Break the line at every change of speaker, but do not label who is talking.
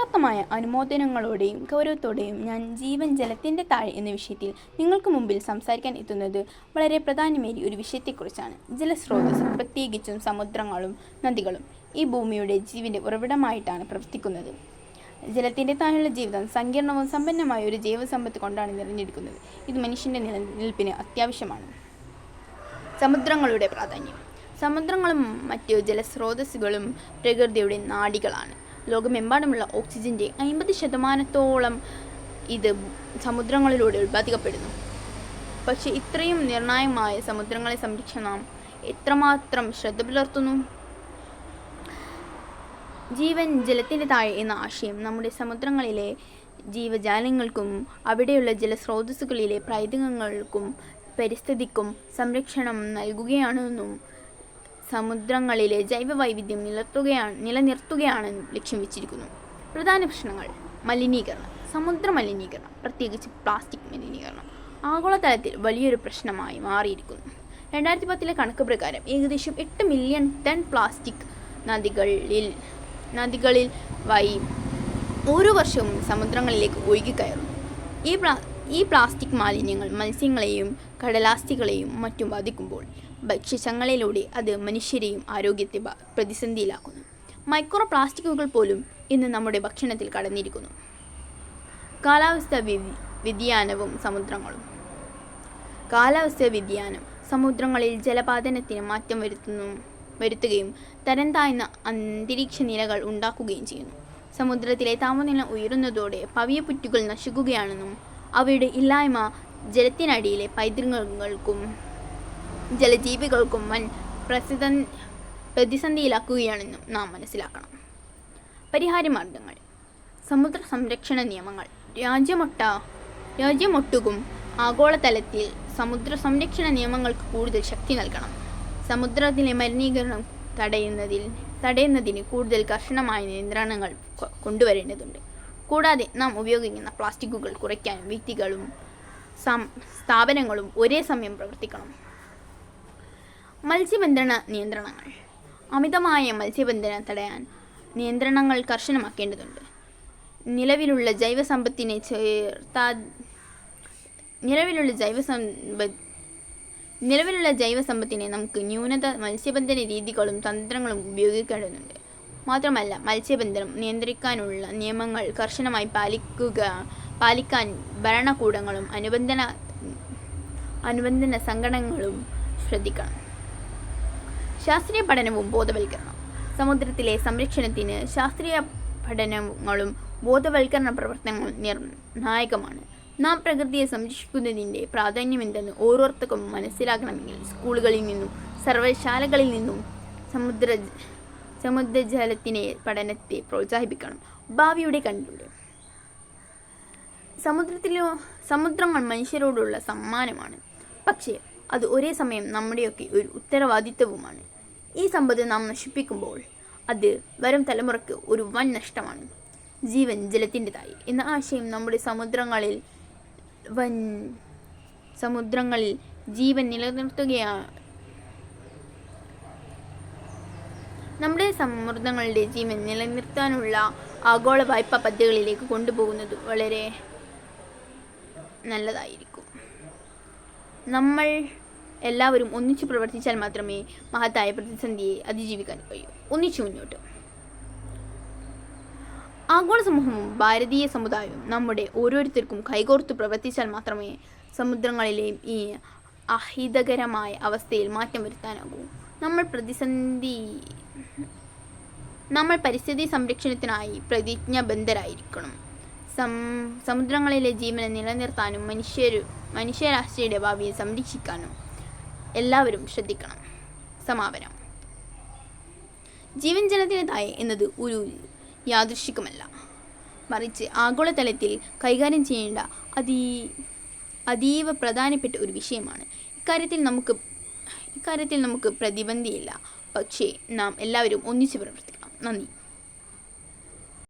ആത്മാർത്ഥമായ അനുമോദനങ്ങളോടെയും ഗൗരവത്തോടെയും ഞാൻ ജീവൻ ജലത്തിന്റെ താഴെ എന്ന വിഷയത്തിൽ നിങ്ങൾക്ക് മുമ്പിൽ സംസാരിക്കാൻ എത്തുന്നത് വളരെ പ്രാധാന്യമേറിയ ഒരു വിഷയത്തെക്കുറിച്ചാണ്. ജലസ്രോതസ് പ്രത്യേകിച്ചും സമുദ്രങ്ങളും നദികളും ഈ ഭൂമിയുടെ ജീവന്റെ ഉറവിടമായിട്ടാണ് പ്രവർത്തിക്കുന്നത്. ജലത്തിന്റെ താഴെയുള്ള ജീവിതം സങ്കീർണവും സമ്പന്നമായ ഒരു ജൈവസമ്പത്ത് കൊണ്ടാണ് നിറഞ്ഞിരിക്കുന്നത് ഇത് മനുഷ്യന്റെ നിലനിൽപ്പിന് അത്യാവശ്യമാണ്. സമുദ്രങ്ങളുടെ പ്രാധാന്യം. സമുദ്രങ്ങളും മറ്റു ജലസ്രോതസ്സുകളും പ്രകൃതിയുടെ നാഡികളാണ് ലോകമെമ്പാടുമുള്ള ഓക്സിജന്റെ അമ്പത് ശതമാനത്തോളം ഇത് സമുദ്രങ്ങളിലൂടെ ഉൽപ്പാദിക്കപ്പെടുന്നു. പക്ഷേ ഇത്രയും നിർണായകമായ സമുദ്രങ്ങളെ സംരക്ഷിക്കാൻ നാം എത്രമാത്രം ശ്രദ്ധ പുലർത്തുന്നു? ജീവൻ ജലത്തിന്റെ താഴെ എന്ന ആശയം നമ്മുടെ സമുദ്രങ്ങളിലെ ജീവജാലങ്ങൾക്കും അവിടെയുള്ള ജലസ്രോതസ്സുകളിലെ പ്രൈതകങ്ങൾക്കും പരിസ്ഥിതിക്കും സംരക്ഷണം നൽകുകയാണെന്നും സമുദ്രങ്ങളിലെ ജൈവവൈവിധ്യം നിലത്തുകയാണ് നിലനിർത്തുകയാണെന്നും ലക്ഷ്യം വെച്ചിരിക്കുന്നു. പ്രധാന പ്രശ്നങ്ങൾ. മലിനീകരണം. സമുദ്ര മലിനീകരണം പ്രത്യേകിച്ച് പ്ലാസ്റ്റിക് മലിനീകരണം. ആഗോളതലത്തിൽ വലിയൊരു പ്രശ്നമായി മാറിയിരിക്കുന്നു. രണ്ടായിരത്തി പത്തിലെ കണക്ക് പ്രകാരം ഏകദേശം എട്ട് മില്യൺ ടൺ പ്ലാസ്റ്റിക് നദികളിൽ നദികളിൽ വഴി ഓരോ വർഷവും സമുദ്രങ്ങളിലേക്ക് ഒഴുകിക്കയറുന്നു. ഈ പ്ലാ ഈ പ്ലാസ്റ്റിക് മാലിന്യങ്ങൾ മത്സ്യങ്ങളെയും കടലാസ്തികളെയും മറ്റും ബാധിക്കുമ്പോൾ ഭക്ഷ്യശങ്ങളിലൂടെ അത് മനുഷ്യരെയും ആരോഗ്യത്തെ പ്രതിസന്ധിയിലാക്കുന്നു. മൈക്രോ പ്ലാസ്റ്റിക്കുകൾ പോലും ഇന്ന് നമ്മുടെ ഭക്ഷണത്തിൽ കടന്നിരിക്കുന്നു. കാലാവസ്ഥ വ്യതി വ്യതിയാനവും സമുദ്രങ്ങളും. കാലാവസ്ഥ വ്യതിയാനം സമുദ്രങ്ങളിൽ ജലപാതനത്തിന് മാറ്റം വരുത്തുന്നു വരുത്തുകയും തരം താഴ്ന്ന അന്തരീക്ഷ നിലകൾ ഉണ്ടാക്കുകയും ചെയ്യുന്നു. സമുദ്രത്തിലെ താപനില ഉയരുന്നതോടെ പവിയപ്പുറ്റുകൾ നശിക്കുകയാണെന്നും അവയുടെ ഇല്ലായ്മ ജലത്തിനടിയിലെ പൈതൃകങ്ങൾക്കും ജലജീവികൾക്കും വൻ പ്രസിദ്ധ പ്രതിസന്ധിയിലാക്കുകയാണെന്നും നാം മനസ്സിലാക്കണം. പരിഹാരമാർഗങ്ങൾ. സമുദ്ര സംരക്ഷണ നിയമങ്ങൾ. രാജ്യമൊട്ട രാജ്യമൊട്ടുകും ആഗോളതലത്തിൽ സമുദ്ര സംരക്ഷണ നിയമങ്ങൾക്ക് കൂടുതൽ ശക്തി നൽകണം. സമുദ്രത്തിലെ മലിനീകരണം തടയുന്നതിൽ തടയുന്നതിന് കൂടുതൽ കർശനമായ നിയന്ത്രണങ്ങൾ കൊണ്ടുവരേണ്ടതുണ്ട്. കൂടാതെ നാം ഉപയോഗിക്കുന്ന പ്ലാസ്റ്റിക്കുകൾ കുറയ്ക്കാനും വ്യക്തികളും സ്ഥാപനങ്ങളും ഒരേ സമയം പ്രവർത്തിക്കണം. മത്സ്യബന്ധന നിയന്ത്രണങ്ങൾ. അമിതമായ മത്സ്യബന്ധനം തടയാൻ നിയന്ത്രണങ്ങൾ കർശനമാക്കേണ്ടതുണ്ട്. നിലവിലുള്ള ജൈവസമ്പത്തിനെ ചേർത്താ നിലവിലുള്ള ജൈവസമ്പ നിലവിലുള്ള ജൈവസമ്പത്തിനെ നമുക്ക് ന്യൂനത മത്സ്യബന്ധന രീതികളും തന്ത്രങ്ങളും ഉപയോഗിക്കേണ്ടതുണ്ട്. മാത്രമല്ല മത്സ്യബന്ധനം നിയന്ത്രിക്കാനുള്ള നിയമങ്ങൾ കർശനമായി പാലിക്കുക പാലിക്കാൻ ഭരണകൂടങ്ങളും അനുബന്ധന അനുബന്ധന സംഘടനകളും ശ്രദ്ധിക്കണം. ശാസ്ത്രീയ പഠനവും ബോധവൽക്കരണം. സമുദ്രത്തിലെ സംരക്ഷണത്തിന് ശാസ്ത്രീയ പഠനങ്ങളും ബോധവൽക്കരണ പ്രവർത്തനങ്ങളും നിർണായകമാണ്. നാം പ്രകൃതിയെ സംരക്ഷിക്കുന്നതിന്റെ പ്രാധാന്യമെന്തെന്ന് ഓരോരുത്തർക്കും മനസ്സിലാക്കണമെങ്കിൽ സ്കൂളുകളിൽ നിന്നും സർവശാലകളിൽ നിന്നും സമുദ്ര സമുദ്രജലത്തിനെ പഠനത്തെ പ്രോത്സാഹിപ്പിക്കണം. ഭാവിയുടെ കണ്ടുപിടി. സമുദ്രത്തിലോ സമുദ്രങ്ങൾ മനുഷ്യരോടുള്ള സമ്മാനമാണ്. പക്ഷേ അത് ഒരേ സമയം നമ്മുടെയൊക്കെ ഒരു ഉത്തരവാദിത്വവുമാണ്. ഈ സമ്പത്ത് നാം നശിപ്പിക്കുമ്പോൾ അത് വരും തലമുറയ്ക്ക് ഒരു വൻ നഷ്ടമാണ്. ജീവൻ ജലത്തിന്റെതായി എന്ന ആശയം നമ്മുടെ സമുദ്രങ്ങളിൽ വൻ സമുദ്രങ്ങളിൽ ജീവൻ നിലനിർത്തുകയാണ് നമ്മുടെ സമ്മർദ്ദങ്ങളുടെ ജീവൻ നിലനിർത്താനുള്ള ആഗോള വായ്പാ പദ്ധതികളിലേക്ക് കൊണ്ടുപോകുന്നത് വളരെ നല്ലതായിരിക്കും. നമ്മൾ എല്ലാവരും ഒന്നിച്ചു പ്രവർത്തിച്ചാൽ മാത്രമേ മഹത്തായ പ്രതിസന്ധിയെ അതിജീവിക്കാൻ കഴിയൂ. ഒന്നിച്ചു മുന്നോട്ട്. ആഗോള സമൂഹവും ഭാരതീയ സമുദായവും നമ്മുടെ ഓരോരുത്തർക്കും കൈകോർത്ത് പ്രവർത്തിച്ചാൽ മാത്രമേ സമുദ്രങ്ങളിലെയും ഈ അഹിതകരമായ അവസ്ഥയിൽ മാറ്റം വരുത്താനാകൂ. നമ്മൾ പ്രതിസന്ധി നമ്മൾ പരിസ്ഥിതി സംരക്ഷണത്തിനായി പ്രതിജ്ഞാബദ്ധരായിരിക്കണം. സം സമുദ്രങ്ങളിലെ ജീവനെ നിലനിർത്താനും മനുഷ്യരു മനുഷ്യരാശിയുടെ ഭാവിയെ സംരക്ഷിക്കാനും എല്ലാവരും ശ്രദ്ധിക്കണം. സമാപനം. ജീവൻ ജലത്തിന്റെതായി എന്നത് ഒരു യാദൃശികമല്ല മറിച്ച് ആഗോളതലത്തിൽ കൈകാര്യം ചെയ്യേണ്ട അതീ അതീവ പ്രധാനപ്പെട്ട ഒരു വിഷയമാണ്. ഇക്കാര്യത്തിൽ നമുക്ക് ഇക്കാര്യത്തിൽ നമുക്ക് പ്രതിബന്ധിയില്ല. പക്ഷേ നാം എല്ലാവരും ഒന്നിച്ചു പ്രവർത്തിക്കണം. നന്ദി.